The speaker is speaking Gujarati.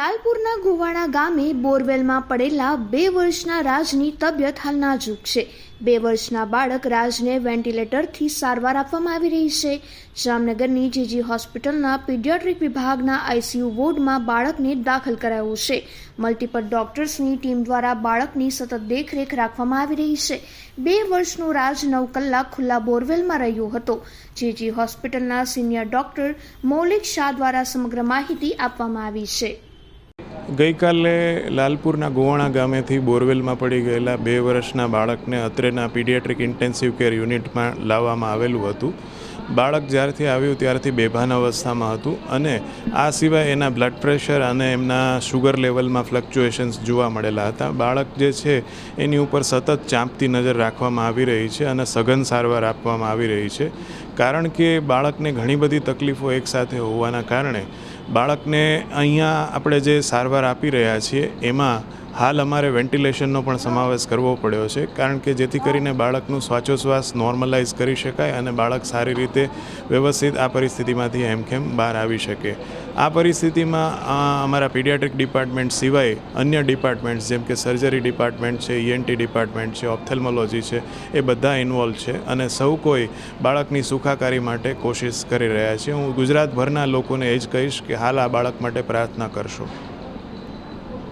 લાલપુરના ગોવાણા ગામે બોરવેલમાં પડેલા બે વર્ષના રાજની તબિયત હાલ નાજુક છે. બે વર્ષના બાળક રાજને વેન્ટિલેટરથી સારવાર આપવામાં આવી રહી છે. જામનગરની જીજી હોસ્પિટલના પીડિયાટ્રિક વિભાગના આઈસીયુ વોર્ડમાં બાળકને દાખલ કરાયું છે. મલ્ટીપલ ડોક્ટર્સની ટીમ દ્વારા બાળકની સતત દેખરેખ રાખવામાં આવી રહી છે. બે વર્ષનો રાજ નવ કલાક ખુલ્લા બોરવેલમાં રહ્યો હતો. જીજી હોસ્પિટલના સિનિયર ડોક્ટર મૌલિક શાહ દ્વારા સમગ્ર માહિતી આપવામાં આવી છે. ગઈકાલે લાલપુરના ગોવાણા ગામેથી બોરવેલમાં પડી ગયેલા બે વર્ષના બાળકને અત્રેના પીડિયાટ્રિક ઇન્ટેન્સિવ કેર યુનિટમાં લાવવામાં આવેલું હતું. બાળક જ્યારથી આવ્યું ત્યારથી બેભાન અવસ્થામાં હતું અને આ સિવાય એના બ્લડ પ્રેશર અને એમના શુગર લેવલમાં ફ્લક્ચ્યુએશન્સ જોવા મળેલા હતા. બાળક જે છે, એની ઉપર સતત ચાંપતી નજર રાખવામાં આવી રહી છે અને સઘન સારવાર આપવામાં આવી રહી છે. કારણ કે બાળકને ઘણી બધી તકલીફો એકસાથે હોવાના કારણે બાળકને અહીંયા આપણે જે સારવાર આપી રહ્યા છીએ એમાં હાલ અમારે વેન્ટિલેશનનો પણ સમાવેશ કરવો પડ્યો છે, કારણ કે જેથી કરીને બાળકનું શ્વાસોશ્વાસ નોર્મલાઇઝ કરી શકાય અને બાળક સારી રીતે વ્યવસ્થિત આ પરિસ્થિતિમાંથી હેમખેમ બહાર આવી શકે. આ પરિસ્થિતિમાં અમારા પીડિયાટ્રિક ડિપાર્ટમેન્ટ સિવાય અન્ય ડિપાર્ટમેન્ટ્સ, જેમ કે સર્જરી ડિપાર્ટમેન્ટ છે ઈએનટી ડિપાર્ટમેન્ટ છે, ઓપ્થેલ્મોલોજી છે, એ બધા ઇન્વોલ્વ છે અને સૌ કોઈ બાળકની સુખાકારી માટે કોશિશ કરી રહ્યા છે. હું ગુજરાતભરના લોકોને એ જ કહીશ કે હાલ આ બાળક માટે પ્રાર્થના કરશો.